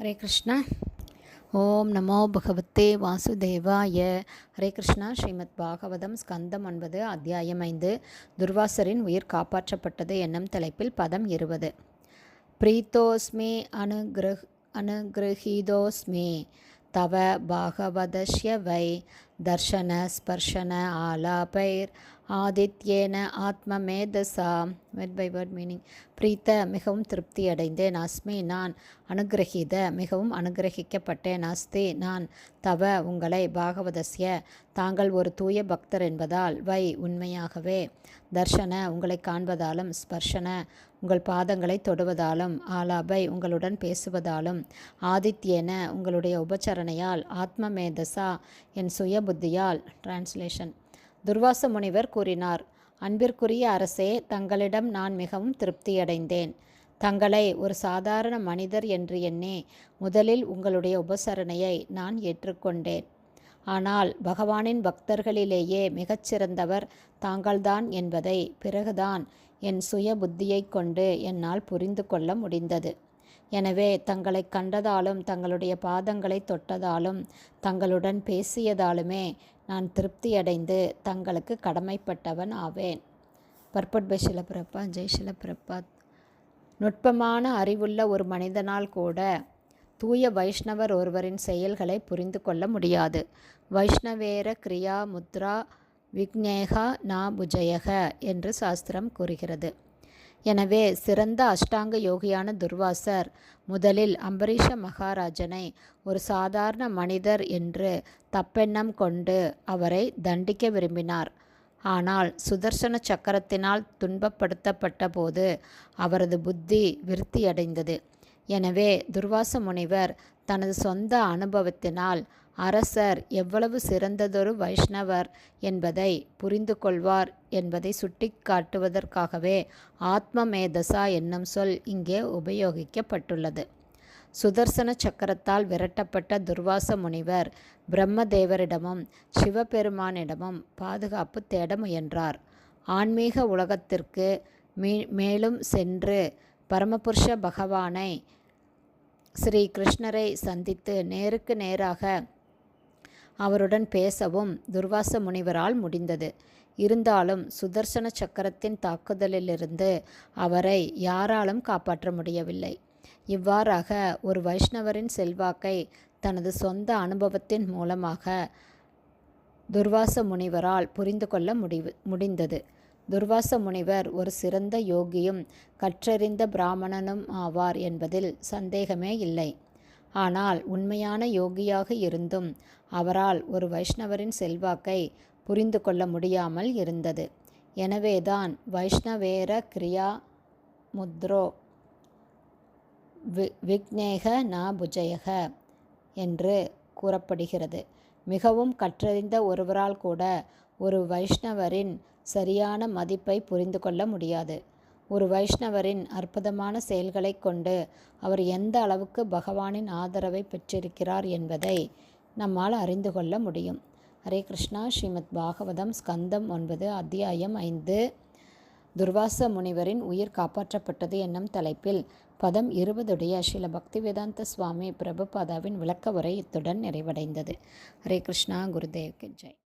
ஹரே கிருஷ்ணா. ஓம் நமோ பகவத்தே வாசுதேவாய. ஹரே கிருஷ்ணா ஸ்ரீமத் பாகவதம் ஸ்கந்தம் ஒன்பது அத்தியாயம் ஐந்து. துர்வாசரின் உயிர் காப்பாற்றப்பட்டது என்னும் தலைப்பில் பதம் இருபது. பிரீத்தோஸ்மே அனுகிரஹ் அனுகிரகீதோஸ்மே தவ பாகவதஷ்ய வை தர்ஷன ஸ்பர்ஷன ஆலாபைர். ஆதித்யேன ஆத்ம மேதசா வெட் பை வேர்ட் மீனிங் பிரீத்த மிகவும் திருப்தி அடைந்தேன் அஸ்மி நான் அனுகிரகித மிகவும் அனுகிரகிக்கப்பட்டேன் அஸ்தி நான் தவ உங்களை பாகவதஸ்ய தாங்கள் ஒரு தூய பக்தர் என்பதால் வை உண்மையாகவே. தர்ஷன உங்களை காண்பதாலும் ஸ்பர்ஷன உங்கள் பாதங்களை தொடுவதாலும் ஆலாபை உங்களுடன் பேசுவதாலும். ஆதித்யேன உங்களுடைய உபச்சரணையால் ஆத்மமேதசா என் சுய புத்தியால் டிரான்ஸ்லேஷன் துர்வாச முனிவர் கூறினார் அன்பிற்குரிய அரசே தங்களிடம் நான் மிகவும் திருப்தியடைந்தேன். தங்களை ஒரு சாதாரண மனிதர் என்று எண்ணி முதலில் உங்களுடைய உபசரணையை நான் ஏற்றுக்கொண்டேன். ஆனால் பகவானின் பக்தர்களிலேயே மிகச்சிறந்தவர் தாங்கள்தான் என்பதை பிறகுதான் என் சுய புத்தியைக் கொண்டு என்னால் புரிந்து கொள்ள முடிந்தது. எனவே தங்களை கண்டதாலும் தங்களுடைய பாதங்களை தொட்டதாலும் தங்களுடன் பேசியதாலுமே நான் திருப்தியடைந்து தங்களுக்கு கடமைப்பட்டவன் ஆவேன். பர்பட் பை சிலப்பிரப்பா ஜெய் சிலப்பிரப்பாத் நுட்பமான அறிவுள்ள ஒரு மனிதனால் கூட தூய வைஷ்ணவர் ஒருவரின் செயல்களை புரிந்து கொள்ள முடியாது. வைஷ்ணவேர கிரியா முத்ரா விக்னேகா நா புஜயக என்று சாஸ்திரம் கூறுகிறது. எனவே சிறந்த அஷ்டாங்க யோகியான துர்வாசர் முதலில் அம்பரீஷ மகாராஜனை ஒரு சாதாரண மனிதர் என்று தப்பெண்ணம் கொண்டு அவரை தண்டிக்க விரும்பினார். ஆனால் சுதர்சன சக்கரத்தினால் துன்பப்படுத்தப்பட்ட போது அவரது புத்தி விருத்தியடைந்தது. எனவே துர்வாச முனிவர் தனது சொந்த அனுபவத்தினால் அரசர் எவ்வளவு சிறந்ததொரு வைஷ்ணவர் என்பதை புரிந்து கொள்வார் என்பதை சுட்டிக்காட்டுவதற்காகவே ஆத்மமேதசா என்னும் சொல் இங்கே உபயோகிக்கப்பட்டுள்ளது. சுதர்சன சக்கரத்தால் விரட்டப்பட்ட துர்வாச முனிவர் பிரம்மதேவரிடமும் சிவபெருமானிடமும் பாதுகாப்பு தேட முயன்றார். ஆன்மீக உலகத்திற்கு மீ மேலும் சென்று பரமபுருஷ பகவானை ஸ்ரீ கிருஷ்ணரை சந்தித்து நேருக்கு நேராக அவருடன் பேசவும் துர்வாச முனிவரால் முடிந்தது. இருந்தாலும் சுதர்சன சக்கரத்தின் தாக்குதலிலிருந்து அவரை யாராலும் காப்பாற்ற முடியவில்லை. இவ்வாறாக ஒரு வைஷ்ணவரின் செல்வாக்கை தனது சொந்த அனுபவத்தின் மூலமாக துர்வாச முனிவரால் புரிந்து கொள்ள முடிவு முடிந்தது. துர்வாச முனிவர் ஒரு சிறந்த யோகியும் கற்றறிந்த பிராமணனும் ஆவார் என்பதில் சந்தேகமே இல்லை. ஆனால் உண்மையான யோகியாக இருந்தும் அவரால் ஒரு வைஷ்ணவரின் செல்வாக்கை புரிந்து கொள்ள முடியாமல் இருந்தது. எனவேதான் வைஷ்ணவேர கிரியா முத்ரோ வி விக்னேக நா புஜயக என்று கூறப்படுகிறது. மிகவும் கற்றறிந்த ஒருவரால் கூட ஒரு வைஷ்ணவரின் சரியான மதிப்பை புரிந்து கொள்ள முடியாது. ஒரு வைஷ்ணவரின் அற்புதமான செயல்களை கொண்டு அவர் எந்த அளவுக்கு பகவானின் ஆதரவை பெற்றிருக்கிறார் என்பதை நம்மால் அறிந்து கொள்ள முடியும். ஹரே கிருஷ்ணா. ஸ்ரீமத் பாகவதம் ஸ்கந்தம் ஒன்பது அத்தியாயம் ஐந்து. துர்வாச முனிவரின் உயிர் காப்பாற்றப்பட்டது என்னும் தலைப்பில் பதம் இருபதுடைய ஸ்ரீல பக்திவேதாந்த சுவாமி பிரபுபாதாவின் விளக்க உரை இத்துடன் நிறைவடைந்தது. ஹரே கிருஷ்ணா. குருதேவ்க்கு ஜெய்.